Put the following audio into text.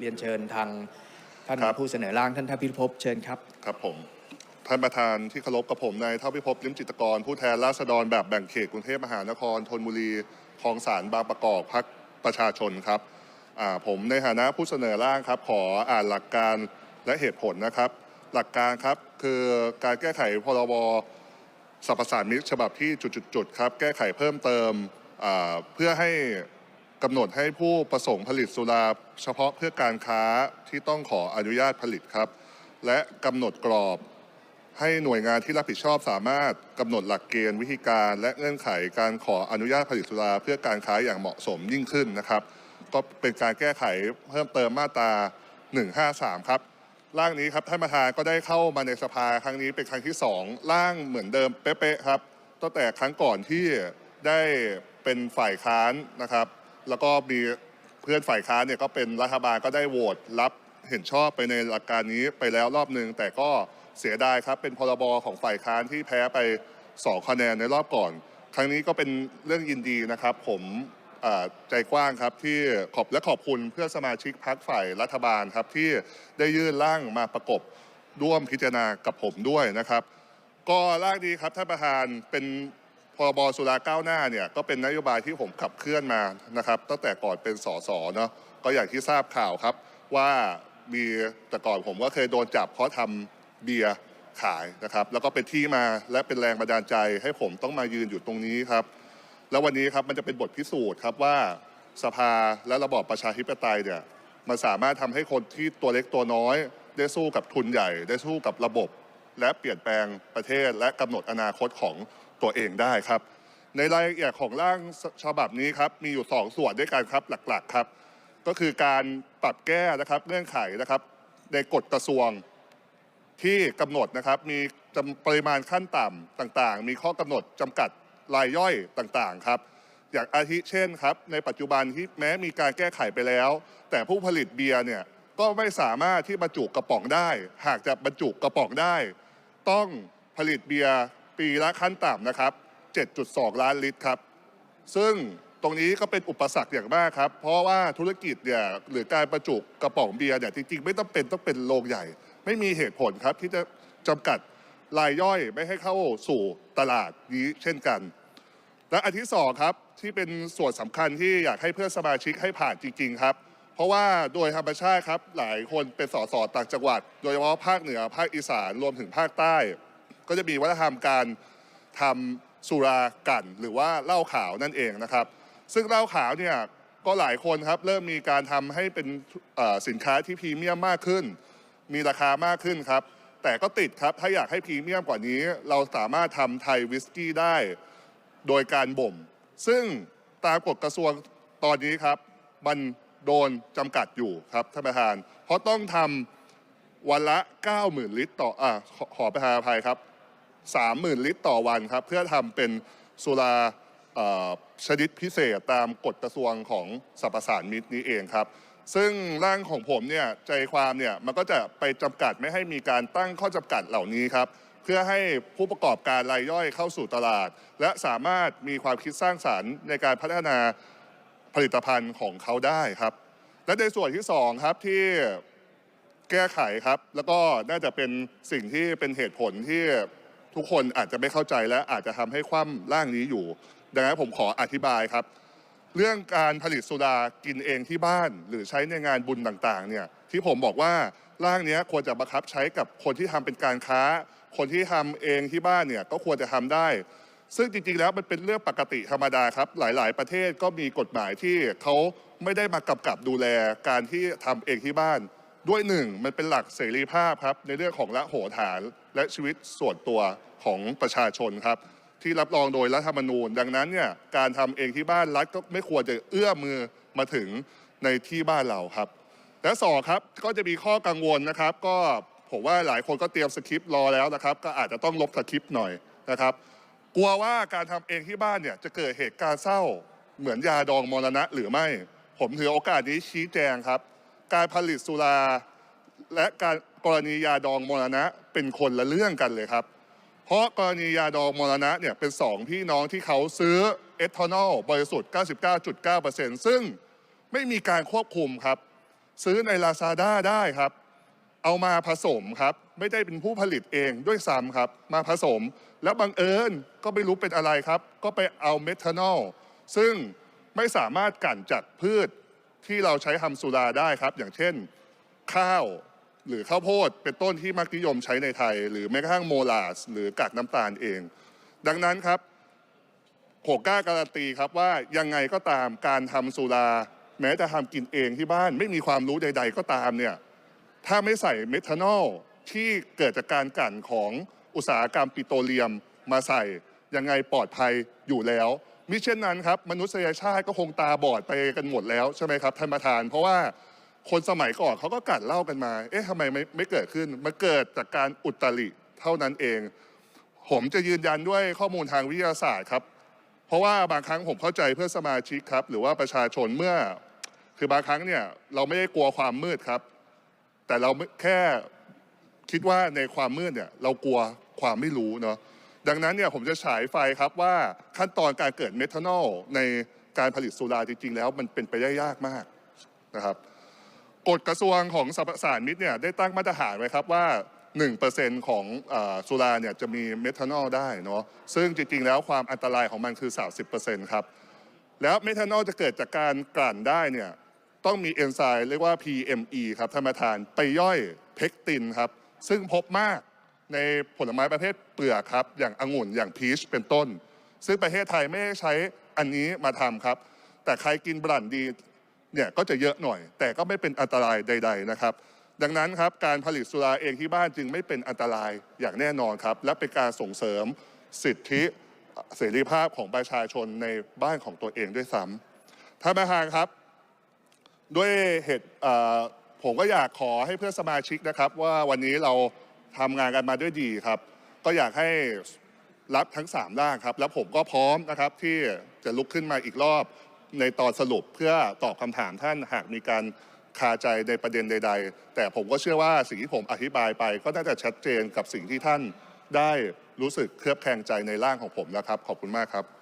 เรียนเชิญทางท่านครับ ผู้เสนอร่างท่านทพิภพเชิญครับ ครับผม ท่านประธานที่เคารพกับผมนายเท่าพิภพลิ้มจิตรกร ผู้แทนราษฎรแบบแบ่งเขตกรุงเทพมหานครธนบุรีคลองสารบางประกอบพักประชาชนครับอ่าผมในฐานะผู้เสนอร่างครับ ขออ่านหลักการและเหตุผลนะครับ หลักการครับคือการแก้ไขพรบ สรรพสามิตฉบับที่จุดๆๆครับแก้ไขเพิ่มเติมอ่าเพื่อให้ กำหนดให้ผู้ประสงค์ผลิตสุราเฉพาะเพื่อการค้าที่ต้องขออนุญาตผลิตครับ และกำหนดกรอบให้หน่วยงานที่รับผิดชอบสามารถกำหนดหลักเกณฑ์วิธีการและเงื่อนไขการขออนุญาตผลิตสุราเพื่อการค้าอย่างเหมาะสมยิ่งขึ้นนะครับ ก็เป็นการแก้ไขเพิ่มเติมมาตรา 153 ครับ ร่างนี้ครับท่านประธานก็ได้เข้ามาในสภาครั้งนี้เป็นครั้งที่ 2 ร่างเหมือนเดิมเป๊ะๆครับตั้งแต่ครั้งก่อนที่ได้เป็นฝ่ายค้านนะครับ แล้วก็มีเพื่อนฝ่ายค้านเนี่ยก็เป็นรัฐบาลก็ได้โหวตรับเห็นชอบไปในหลักการนี้ไปแล้วรอบหนึ่งแต่ก็เสียดายครับเป็นพรบของฝ่ายค้านที่แพ้ไป2คะแนนในรอบก่อน ครั้งนี้ก็เป็นเรื่องยินดีนะครับ ผมใจกว้างครับที่ขอบและขอบคุณเพื่อสมาชิกพักฝ่ายรัฐบาลครับที่ได้ยื่นร่างมาประกบร่วมพิจารณากับผมด้วยนะครับ ก็ร่างดีครับท่านประธานเป็น พรบสุราก้าวหน้าเนี่ยก็เป็นนโยบายที่ผมขับเคลื่อนมานะครับ ตั้งแต่ก่อนเป็นสสเนาะก็อย่างที่ทราบข่าวครับว่ามีแต่ก่อนผมก็เคยโดนจับเพราะทำเบียร์ขายนะครับ แล้วก็เป็นที่มาและเป็นแรงบันดาลใจให้ผมต้องมายืนอยู่ตรงนี้ครับ แล้ววันนี้ครับมันจะเป็นบทพิสูจน์ครับว่าสภาและระบอบประชาธิปไตยเนี่ยมันสามารถทำให้คนที่ตัวเล็กตัวน้อย ได้สู้กับทุนใหญ่ ได้สู้กับระบบ และเปลี่ยนแปลงประเทศและกำหนดอนาคตของ ตัวเองได้ครับ ในรายละเอียดของร่างฉบับนี้ครับมีอยู่สองส่วนด้วยกันครับหลักๆครับ ก็คือการปรับแก้นะครับเงื่อนไขนะครับในกฎกระทรวงที่กำหนดนะครับมีปริมาณขั้นต่ำต่างๆ มีข้อกำหนดจำกัดรายย่อยต่างๆครับอย่างอาทิเช่นครับในปัจจุบันที่แม้มีการแก้ไขไปแล้ว แต่ผู้ผลิตเบียร์เนี่ยก็ไม่สามารถที่บรรจุกระป๋องได้ หากจะบรรจุกระป๋องได้ ต้องผลิตเบียร์ ปีละขั้นต่ำนะครับ 7.2 ล้านลิตรครับ ซึ่งตรงนี้ก็เป็นอุปสรรคอย่างมากครับ เพราะว่าธุรกิจเนี่ยหรือการประจุกระป๋องเบียร์เนี่ยจริงๆไม่ต้องเป็นต้องเป็นโรงใหญ่ ไม่มีเหตุผลครับที่จะจำกัดรายย่อยไม่ให้เข้าสู่ตลาดนี้เช่นกัน และอันที่สองครับที่เป็นส่วนสำคัญที่อยากให้เพื่อนสมาชิกให้ผ่านจริง ๆ ครับ เพราะว่าโดยธรรมชาติครับหลายคนเป็นสสต่างจังหวัด โดยเฉพาะภาคเหนือภาคอีสานรวมถึงภาคใต้ ก็จะมีวัฒนธรรมการทำสุรากันหรือว่าเหล้าขาวนั่นเองนะครับ ซึ่งเหล้าขาวเนี่ยก็หลายคนครับเริ่มมีการทำให้เป็นสินค้าที่พรีเมียมมากขึ้น มีราคามากขึ้นครับ แต่ก็ติดครับถ้าอยากให้พรีเมียมกว่านี้ เราสามารถทำไทยวิสกี้ได้โดยการบ่ม ซึ่งตามกฎกระทรวงตอนนี้ครับ มันโดนจำกัดอยู่ครับท่านประธาน เพราะต้องทำวันละ 90,000 ลิตรต่ออ่าขอขอประทานอภัยครับ 30,000 ลิตรต่อวันครับ เพื่อทำเป็นสุราชนิดพิเศษตามกฎกระทรวงของสรรพสานมิตรนี้เองครับ ซึ่งร่างของผมเนี่ยใจความเนี่ยมันก็จะไปจำกัดไม่ให้มีการตั้งข้อจำกัดเหล่านี้ครับเพื่อให้ผู้ประกอบการรายย่อยเข้าสู่ตลาด และสามารถมีความคิดสร้างสารรค์ในการพัฒนาผลิตภัณฑ์ของเขาได้ครับ และในส่วนที่สองครับที่แก้ไขครับ แล้วก็น่าจะเป็นสิ่งที่เป็นเหตุผลที่ ทุกคนอาจจะไม่เข้าใจและอาจจะทำให้คว่ำร่างนี้อยู่ ดังนั้นผมขออธิบายครับ เรื่องการผลิตสุรากินเองที่บ้าน หรือใช้ในงานบุญต่างๆเนี่ยที่ผมบอกว่าร่างนี้ควรจะบังคับใช้กับคนที่ทำเป็นการค้า คนที่ทำเองที่บ้านเนี่ยก็ควรจะทำได้ ซึ่งจริงๆแล้วมันเป็นเรื่องปกติธรรมดาครับ หลายๆ ประเทศก็มีกฎหมายที่เขาไม่ได้มากำกับดูแลการที่ทำเองที่บ้าน ด้วยหนึ่งมันเป็นหลักเสรีภาพครับในเรื่องของละโหฐานและชีวิตส่วนตัวของประชาชนครับ ที่รับรองโดยรัฐธรรมนูญ ดังนั้นเนี่ยการทำเองที่บ้านรัฐก็ไม่ควรจะเอื้อมือมาถึงในที่บ้านเราครับ และสองครับก็จะมีข้อกังวลนะครับ ก็ผมว่าหลายคนก็เตรียมสคริปต์รอแล้วนะครับ ก็อาจจะต้องลบสคริปต์หน่อยนะครับ กลัวว่าการทำเองที่บ้านเนี่ยจะเกิดเหตุการณ์เศร้าเหมือนยาดองมรณะหรือไม่ ผมถือโอกาสนี้ชี้แจงครับ การผลิตสุรา และการกรณียาดองมรณะเป็นคนละเรื่องกันเลยครับ เพราะกรณียาดองมรณะเนี่ยเป็นสองพี่น้องที่เขาซื้อเอทานอลบริสุทธิ์ 99.9%ซึ่งไม่มีการควบคุมครับ ซื้อใน Lazada ได้ครับ เอามาผสมครับ ไม่ได้เป็นผู้ผลิตเองด้วยซ้ำครับ มาผสม แล้วบังเอิญก็ไม่รู้เป็นอะไรครับ ก็ไปเอาเมทานอลซึ่งไม่สามารถกั่นจากพืช ที่เราใช้ทำสุราได้ครับ อย่างเช่นข้าวหรือข้าวโพดเป็นต้นที่มักนิยมใช้ในไทย หรือแม้กระทั่งโมลาสหรือกากน้ำตาลเอง ดังนั้นครับผมกล้าการันตีครับว่ายังไงก็ตามการทำสุรา แม้จะทำกินเองที่บ้านไม่มีความรู้ใด ๆ ก็ตามเนี่ยถ้าไม่ใส่เมทานอลที่เกิดจากการกลั่นของอุตสาหกรรมปิโตรเลียมมาใส่ยังไงปลอดภัยอยู่แล้ว มิเช่นนั้นครับมนุษยชาติก็คงตาบอดไปกันหมดแล้วใช่ไหมครับท่านประธาน เพราะว่าคนสมัยก่อนเขาก็กลั่นเล้ากันมา เอ๊ะทำไมไม่ไม่เกิดขึ้นมันเกิดจากการอุตริเท่านั้นเอง ผมจะยืนยันด้วยข้อมูลทางวิทยาศาสตร์ครับ เพราะว่าบางครั้งผมเข้าใจเพื่อนสมาชิกครับ หรือว่าประชาชนเมื่อ คือบางครั้งเนี่ยเราไม่ได้กลัวความมืดครับ แต่เราแค่คิดว่าในความมืดเนี่ยเรากลัวความไม่รู้เนาะ ดังนั้นเนี่ยผมจะฉายไฟครับว่าขั้นตอนการเกิดเมทานอลในการผลิตสุราจริงๆ แล้วมันเป็นไปได้ยากมากนะครับกฎกระทรวงของสรรพสานมิตรเนี่ยได้ตั้งมาตรฐานไว้ครับว่า 1%ของอสุราเนี่ยจะมีเมทานอลได้เนาะซึ่งจริงๆ แล้วความอันตรายของมันคือ 30%ครับ แล้วเมทานอลจะเกิดจากการกลั่นได้เนี่ยต้องมีเอนไซม์เรียกว่า PME ครับท่านประธานไปย่อยเพกตินครับ ซึ่งพบมาก ในผลไม้ประเภทเปลือกครับ อย่างองุ่นอย่างพีชเป็นต้น ซึ่งประเทศไทยไม่ได้ใช้อันนี้มาทำครับ แต่ใครกินบรันดีเนี่ยก็จะเยอะหน่อย แต่ก็ไม่เป็นอันตรายใด ๆนะครับ ดังนั้นครับการผลิตสุราเองที่บ้านจึงไม่เป็นอันตรายอย่างแน่นอนครับ และเป็นการส่งเสริมสิทธิเสรีภาพของประชาชนในบ้านของตัวเองด้วยซ้ำท่านประธานครับ ด้วยเหตุผมก็อยากขอให้เพื่อนสมาชิกนะครับ ว่าวันนี้เรา ทำงานกันมาด้วยดีครับ ก็อยากให้รับทั้ง3ด้านครับ แล้วผมก็พร้อมนะครับที่จะลุกขึ้นมาอีกรอบในตอนสรุปเพื่อตอบคำถามท่านหากมีการคาใจในประเด็นใด ๆ แต่ผมก็เชื่อว่าสิ่งที่ผมอธิบายไป ก็น่าจะชัดเจนกับสิ่งที่ท่านได้รู้สึกเคลือบแคลงใจในร่างของผมแล้วครับ ขอบคุณมากครับ